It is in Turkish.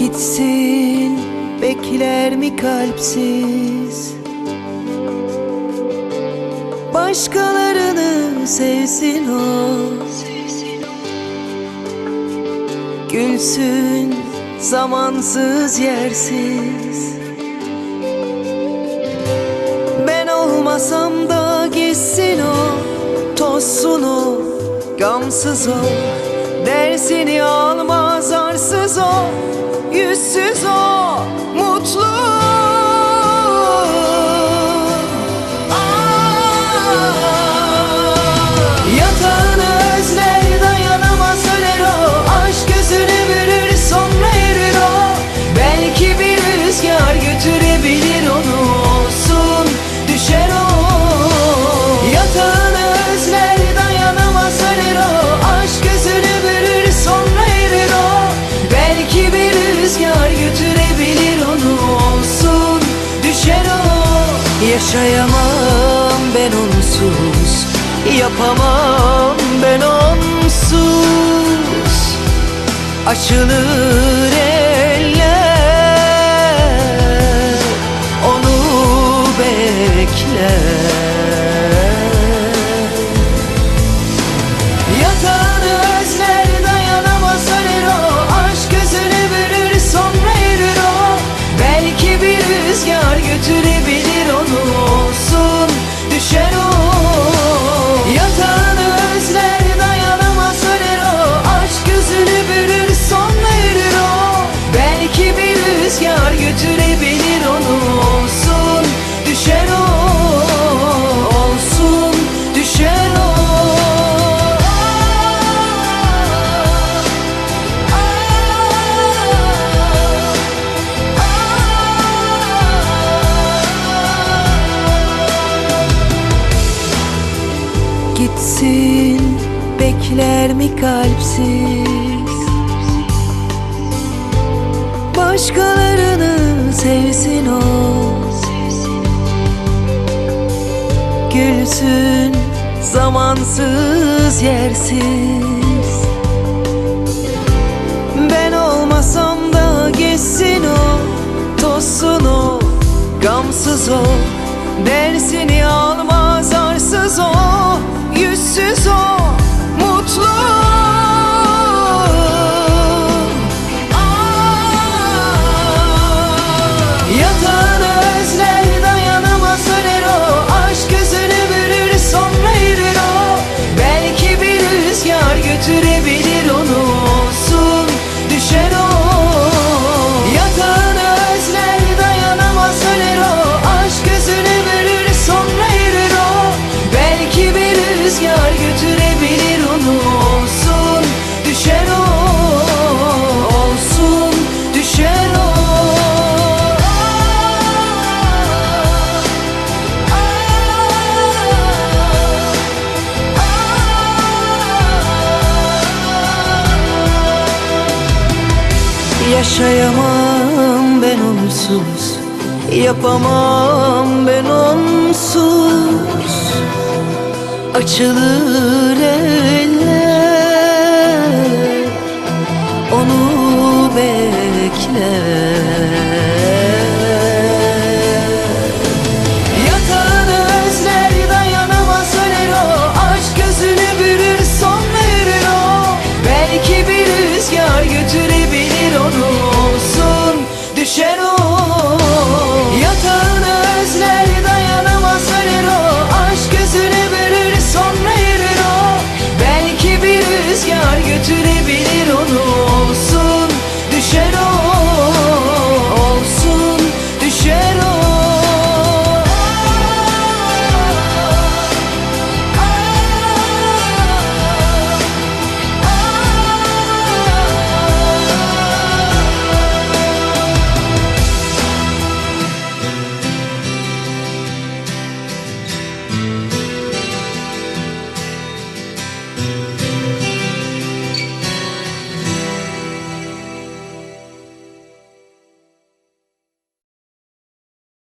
Gitsin bekler mi kalpsiz? Başkalarını sevsin o. Gülsün zamansız yersiz. Ben olmasam da gitsin o Tozsun o Gamsız o Dersini almaz arsız o Yüzsüz o Mutlu Yatağını o Yaşayamam ben onsuz. Yapamam ben onsuz. Açılır bekler mi kalpsiz? Başkalarını sevsin o. Gülsün zamansız yersiz. Ben olmasam da geçsin o Tozsun o Gamsız o. Dersini almaz Yaşayamam ben onsuz Yapamam ben onsuz. Açılır eller Onu bekler görebilir onu.